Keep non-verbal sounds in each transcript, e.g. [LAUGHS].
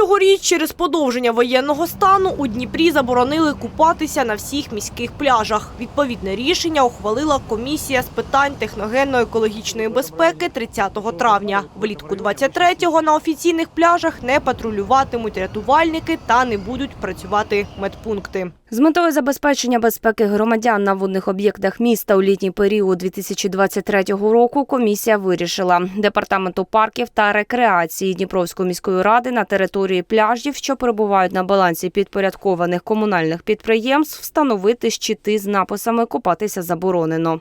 Цьогоріч через подовження воєнного стану у Дніпрі заборонили купатися на всіх міських пляжах. Відповідне рішення ухвалила комісія з питань техногенно-екологічної безпеки 30 травня. Влітку 23-го на офіційних пляжах не патрулюватимуть рятувальники та не будуть працювати медпункти. З метою забезпечення безпеки громадян на водних об'єктах міста у літній період 2023 року комісія вирішила департаменту парків та рекреації Дніпровської міської ради на території пляжів, що перебувають на балансі підпорядкованих комунальних підприємств, встановити щити з написами Купатися заборонено.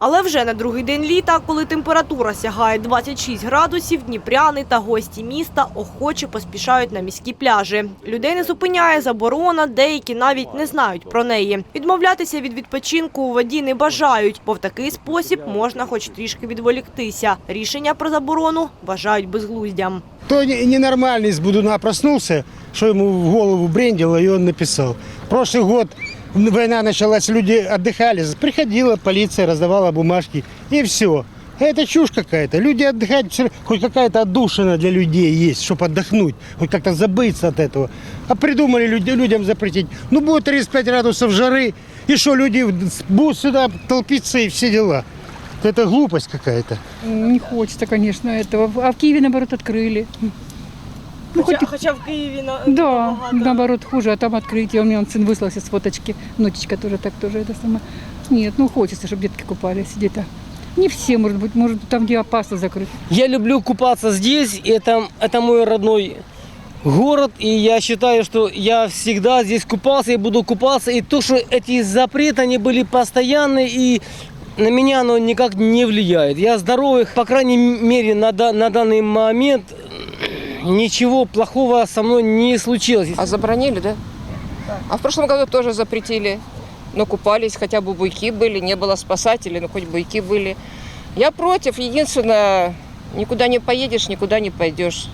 Але вже на другий день літа, коли температура сягає 26 градусів, дніпряни та гості міста охоче поспішають на міські пляжі. Людей не зупиняє заборона, деякі навіть не знають про неї. Відмовлятися від відпочинку у воді не бажають, бо в такий спосіб можна хоч трішки відволіктися. Рішення про заборону вважають безглуздям. То не- ненормальный с Будуна проснулся, что ему в голову брендило, и он написал. Прошлый год война началась, люди отдыхали, приходила полиция, раздавала бумажки, и все. Это чушь какая-то. Люди отдыхать, всё- хоть какая-то отдушина для людей есть, чтобы отдохнуть, хоть как-то забыться от этого. А придумали люди, людям запретить. Ну, будет 35 градусов жары, и что, люди будут сюда толпиться и все дела. Это глупость какая-то. Не хочется, конечно, этого. А в Киеве, наоборот, открыли. Ну, хоть, хоча в Києві на да, наоборот, хуже, а там открытие. У меня он сын выслался с фоточки. Внучечка тоже так тоже это самое. Нет, ну хочется, чтобы детки купались где-то. Не все, может быть, может, там, где опасно закрыть. Я люблю купаться здесь, это, это мой родной город, и я считаю, что я всегда здесь купался и буду купаться. И то, что эти запреты, они были постоянные, и на меня оно никак не влияет. Я здоровый, по крайней мере, на, на данный момент ничего плохого со мной не случилось. А забронили, да? А в прошлом году тоже запретили. Но купались, хотя бы буйки были, не было спасателей, но хоть буйки были. Я против. Единственное, никуда не поедешь, никуда не пойдешь.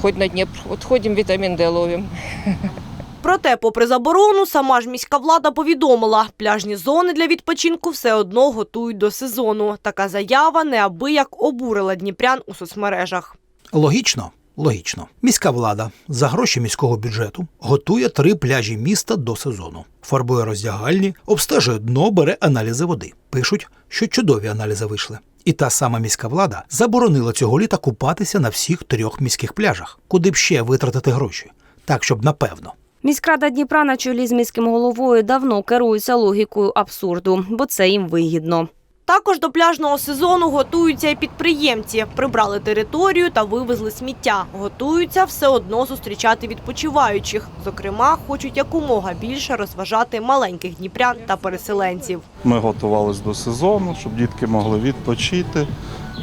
Хоть на Днепр. Вот ходим, витамин D ловим. [LAUGHS] Проте, попри заборону, сама ж міська влада повідомила, пляжні зони для відпочинку все одно готують до сезону. Така заява неабияк обурила дніпрян у соцмережах. Логічно, логічно. Міська влада за гроші міського бюджету готує три пляжі міста до сезону. Фарбує роздягальні, обстежує дно, бере аналізи води. Пишуть, що чудові аналізи вийшли. І та сама міська влада заборонила цього літа купатися на всіх трьох міських пляжах, куди б ще витратити гроші, так щоб напевно. Міськрада Дніпра на чолі з міським головою давно керується логікою абсурду, бо це їм вигідно. Також до пляжного сезону готуються і підприємці. Прибрали територію та вивезли сміття. Готуються все одно зустрічати відпочиваючих. Зокрема, хочуть якомога більше розважати маленьких дніпрян та переселенців. Ми готувалися до сезону, щоб дітки могли відпочити,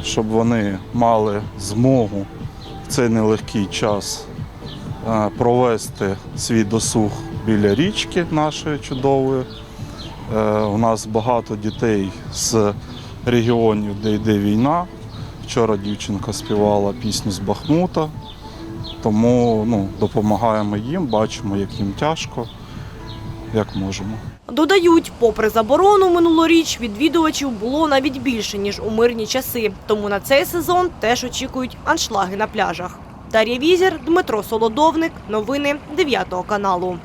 щоб вони мали змогу в цей нелегкий час провести свій досуг біля річки нашої чудової. Е, У нас багато дітей з регіонів, де йде війна. Вчора дівчинка співала пісню з Бахмута, тому ну, допомагаємо їм, бачимо, як їм тяжко, як можемо. Додають, попри заборону минулоріч, відвідувачів було навіть більше, ніж у мирні часи. Тому на цей сезон теж очікують аншлаги на пляжах. Дар'я Візір, Дмитро Солодовник. Новини 9 каналу.